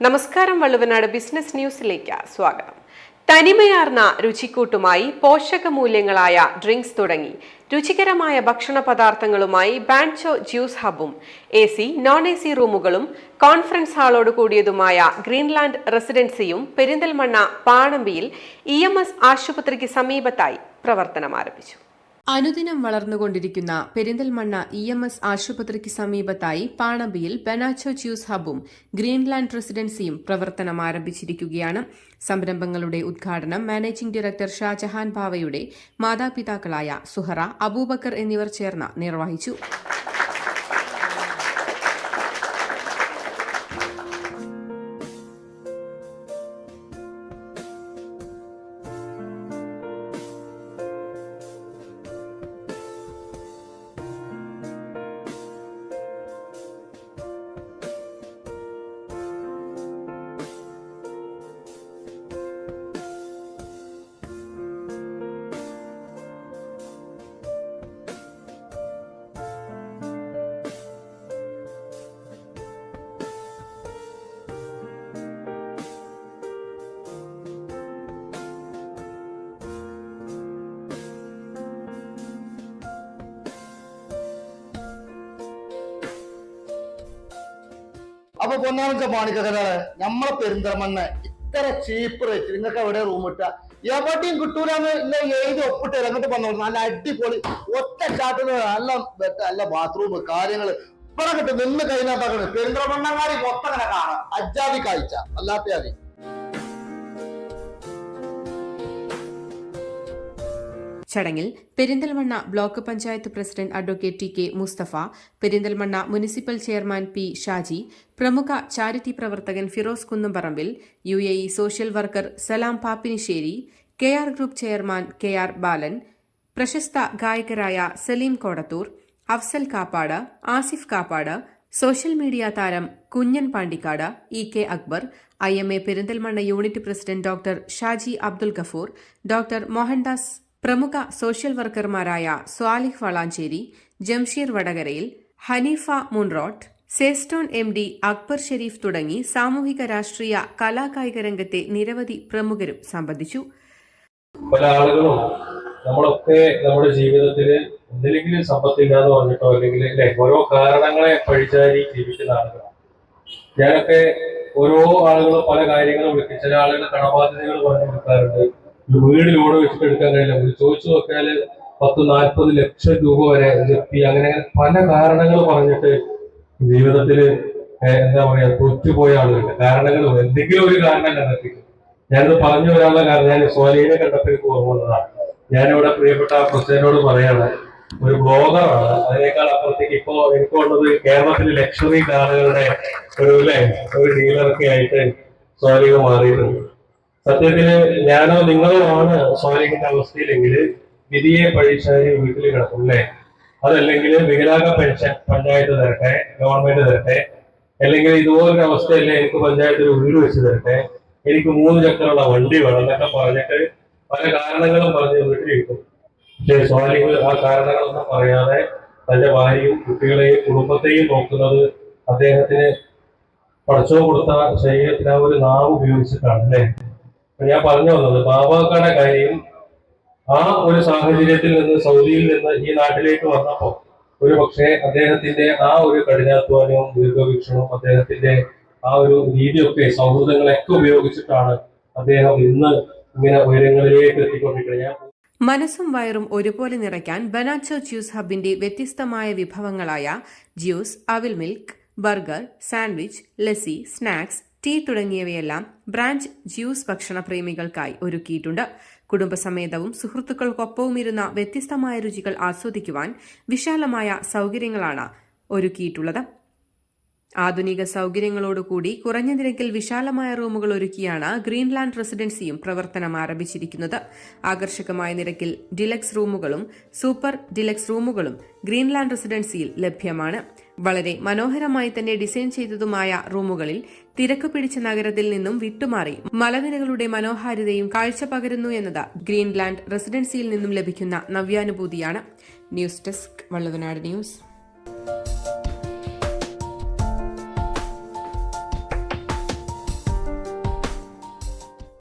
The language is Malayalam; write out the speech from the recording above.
നമസ്കാരം വള്ളുവനാട് ബിസിനസ് ന്യൂസിലേക്ക് സ്വാഗതം. തനിമയാർന്ന രുചിക്കൂട്ടുമായി പോഷകമൂല്യങ്ങളായ ഡ്രിങ്ക്സ് തുടങ്ങി. രുചികരമായ ഭക്ഷണ പദാർത്ഥങ്ങളുമായി ബാൻചോ juice ഹബും A C non A C റൂമുകളും കോൺഫറൻസ് ഹാളോട് കൂടിയതുമായ ഗ്രീൻലാൻഡ് റെസിഡൻസിയും പെരിന്തൽമണ്ണ പാണമ്പിയിൽ ഇ ആശുപത്രിക്ക് സമീപത്തായി പ്രവർത്തനം ആരംഭിച്ചു അനുദിനം വളർന്നുകൊണ്ടിരിക്കുന്ന പെരിന്തൽമണ്ണ ഇ എം എസ് ആശുപത്രിക്ക് സമീപത്തായി പാണബിയിൽ ബെനാച്ചോ ജ്യൂസ് ഹബും ഗ്രീൻലാൻഡ് റെസിഡൻസിയും പ്രവർത്തനം ആരംഭിച്ചിരിക്കുകയാണ് സംരംഭങ്ങളുടെ ഉദ്ഘാടനം മാനേജിംഗ് ഡയറക്ടർ ഷാജഹാൻ ബാവയുടെ മാതാപിതാക്കളായ സുഹറ അബൂബക്കർ എന്നിവർ ചേർന്ന് നിർവഹിച്ചു. അപ്പൊ പൊന്നാമത്തെ മാണിക്കകരാളെ നമ്മളെ പെരിന്തൽമണ്ണ ഇത്ര ചീപ്പ് റേറ്റ് നിങ്ങൾക്ക് എവിടെ റൂം ഇട്ട? എവിടെയും കിട്ടൂലെന്ന് എഴുതി ഒപ്പിട്ട് ഇറങ്ങിട്ട് വന്നോളൂ നല്ല അടിപൊളി ഒറ്റ ചാട്ടിന് നല്ല നല്ല ബാത്റൂം കാര്യങ്ങൾ. ഇവിടെ കിട്ടും നിന്ന് കഴിഞ്ഞാൽ പെരിന്തൽമണ്ണങ്ങാടി മൊത്തം അങ്ങനെ കാണാം. അജാതി കാഴ്ച അല്ലാത്ത ചടങ്ങിൽ Perinthalmanna block panchayat president advocate T K Mustafa Perinthalmanna municipal chairman P Shaji പ്രമുഖ ചാരിറ്റി പ്രവർത്തകൻ Firoz Kunnumparambil U A E social worker Salam Pappinissery K R group chairman K R Balan പ്രശസ്ത ഗായകരായ സലീം കോടത്തൂർ അഫ്സൽ കാപ്പാട് ആസിഫ് കാപ്പാട് സോഷ്യൽ മീഡിയ താരം Kunjan Pandikkad E K Akbar I M A Perinthalmanna unit president doctor Shaji Abdul Gafoor doctor Mohandas പ്രമുഖ സോഷ്യൽ വർക്കർമാരായ സ്വാലിഹ് വളാഞ്ചേരി ജംഷീർ വടകരയിൽ ഹനീഫ മുൻറോട്ട് സേസ്റ്റോൺ എം ഡി അക്ബർ ഷെരീഫ് തുടങ്ങി സാമൂഹിക രാഷ്ട്രീയ കലാകായിക രംഗത്തെ നിരവധി പ്രമുഖരും സംബന്ധിച്ചു. പല ആളുകളും നമ്മളൊക്കെ നമ്മുടെ ജീവിതത്തിൽ എന്തെങ്കിലും സമ്പത്തില്ലാന്ന് പറഞ്ഞിട്ടോ അല്ലെങ്കിൽ അല്ലെ ഓരോ കാരണങ്ങളെ പഴിച്ചാരി ജീവിക്കുന്ന ആളുകളാണ്. ഞാനൊക്കെ ഓരോ ആളുകളും പല കാര്യങ്ങളും വിളിക്കും ചില ആളുകൾ കടബാധ്യതകൾ പറഞ്ഞു കൊടുക്കാറുണ്ട്. വീട് ലോഡ് വെച്ചിട്ട് എടുക്കാൻ കഴിയില്ല. ചോദിച്ചു നോക്കിയാൽ പത്ത് നാൽപ്പത് ലക്ഷം രൂപ വരെ ജപ്തി അങ്ങനെ പല കാരണങ്ങൾ പറഞ്ഞിട്ട് ജീവിതത്തിൽ എന്താ പറയാ തോറ്റുപോയ ആളുകളുണ്ട്. കാരണങ്ങൾ എന്തെങ്കിലും ഒരു കാരണം കണ്ടെത്തിക്കും ഞാനിത് പറഞ്ഞു വരാനുള്ള കാരണം ഞാൻ സോലിയെ കണ്ടപ്പോൾ പോകുന്നതാണ് ഞാനിവിടെ പ്രിയപ്പെട്ട പ്രസിഡന്റിനോട് പറയാണ് ഒരു ബ്ലോഗറാണ്. അതിനേക്കാൾ അപ്പുറത്തേക്ക് ഇപ്പോ എനിക്ക് ഉള്ളത് കേരളത്തിലെ ലക്ഷറി കാറുകളുടെ ഒരു ഒരു ഡീലറൊക്കെ ആയിട്ട് സോലിക മാറിയിട്ടുണ്ട്. സത്യത്തിൽ ഞാനോ നിങ്ങളോ ആണ് സമരിക്കുന്ന അവസ്ഥയിലെങ്കിൽ വിധിയെ പഴിച്ചാരി വീട്ടിൽ കിടക്കും അല്ലേ? അതല്ലെങ്കിൽ വികലാംഗ പെൻഷൻ പഞ്ചായത്ത് തരട്ടെ ഗവൺമെന്റ് തരട്ടെ അല്ലെങ്കിൽ ഇതുപോലൊരു അവസ്ഥയല്ലേ എനിക്ക് പഞ്ചായത്തിൽ വീട് വെച്ച് തരട്ടെ എനിക്ക് മൂന്ന് ചക്രമുള്ള വണ്ടി വേണം എന്നൊക്കെ പറഞ്ഞിട്ട് പല കാരണങ്ങളും പറഞ്ഞ് വീട്ടിലിരിക്കും പക്ഷേ സ്വാലിഹ് ആ കാരണങ്ങളൊന്നും പറയാതെ തന്റെ ഭാര്യയും കുട്ടികളെയും കുടുംബത്തെയും നോക്കുന്നത് അദ്ദേഹത്തിന് പഠിച്ചോ കൊടുത്ത ശരീരത്തിന് ആ ഒരു നാവ് ഉപയോഗിച്ചിട്ടാണ് അല്ലേ? ഞാൻ പറഞ്ഞു വന്നത് ബാബാക്കാടെ കാര്യം ആ ഒരു സാഹചര്യത്തിൽ നിന്ന് സൗദിയിൽ നിന്ന് ഈ നാട്ടിലേക്ക് വന്നപ്പോൾ ഒരു പക്ഷേ അദ്ദേഹത്തിന്റെ ആ ഒരു കഠിനാധ്വാനവും ദീർഘവീക്ഷണവും അദ്ദേഹത്തിന്റെ ആ ഒരു രീതിയൊക്കെ സൗഹൃദങ്ങളൊക്കെ ഉപയോഗിച്ചിട്ടാണ് അദ്ദേഹം ഇന്ന് ഇങ്ങനെ ഉയരങ്ങളിലേക്ക് എത്തിക്കൊണ്ടിരിക്കുന്നത്. ഞാൻ മനസ്സും വയറും ഒരുപോലെ നിറയ്ക്കാൻ ബനാച്ചോ ജ്യൂസ് ഹബിന്റെ വ്യത്യസ്തമായ വിഭവങ്ങളായ ജ്യൂസ് അവിൽ milk burger sandwich lassi snacks tea തുടങ്ങിയവയെല്ലാം ബ്രാഞ്ച് ജ്യൂസ് ഭക്ഷണ പ്രേമികൾക്കായി ഒരുക്കിയിട്ടുണ്ട്. കുടുംബസമേതവും സുഹൃത്തുക്കൾക്കൊപ്പവും ഇരുന്ന വ്യത്യസ്തമായ രുചികൾ ആസ്വദിക്കുവാൻ വിശാലമായ സൗകര്യങ്ങളാണ് ഒരുക്കിയിട്ടുള്ളത്. ആധുനിക സൗകര്യങ്ങളോടുകൂടി കുറഞ്ഞ നിരക്കിൽ വിശാലമായ റൂമുകൾ ഒരുക്കിയാണ് ഗ്രീൻലാൻഡ് റെസിഡൻസിയും പ്രവർത്തനം ആരംഭിച്ചിരിക്കുന്നത്. ആകർഷകമായ നിരക്കിൽ ഡിലക്സ് റൂമുകളും സൂപ്പർ ഡിലക്സ് റൂമുകളും ഗ്രീൻലാൻഡ് റെസിഡൻസിയിൽ ലഭ്യമാണ്. വളരെ മനോഹരമായി തന്നെ ഡിസൈൻ ചെയ്തതുമായ റൂമുകളിൽ തിരക്ക് പിടിച്ച നഗരത്തിൽ നിന്നും വിട്ടുമാറി മലനിരകളുടെ മനോഹാരിതയും കാഴ്ച പകരുന്നു എന്നത് ഗ്രീൻലാൻഡ് റെസിഡൻസിയിൽ നിന്നും ലഭിക്കുന്ന നവ്യാനുഭൂതിയാണ്. News desk Valluvanad news.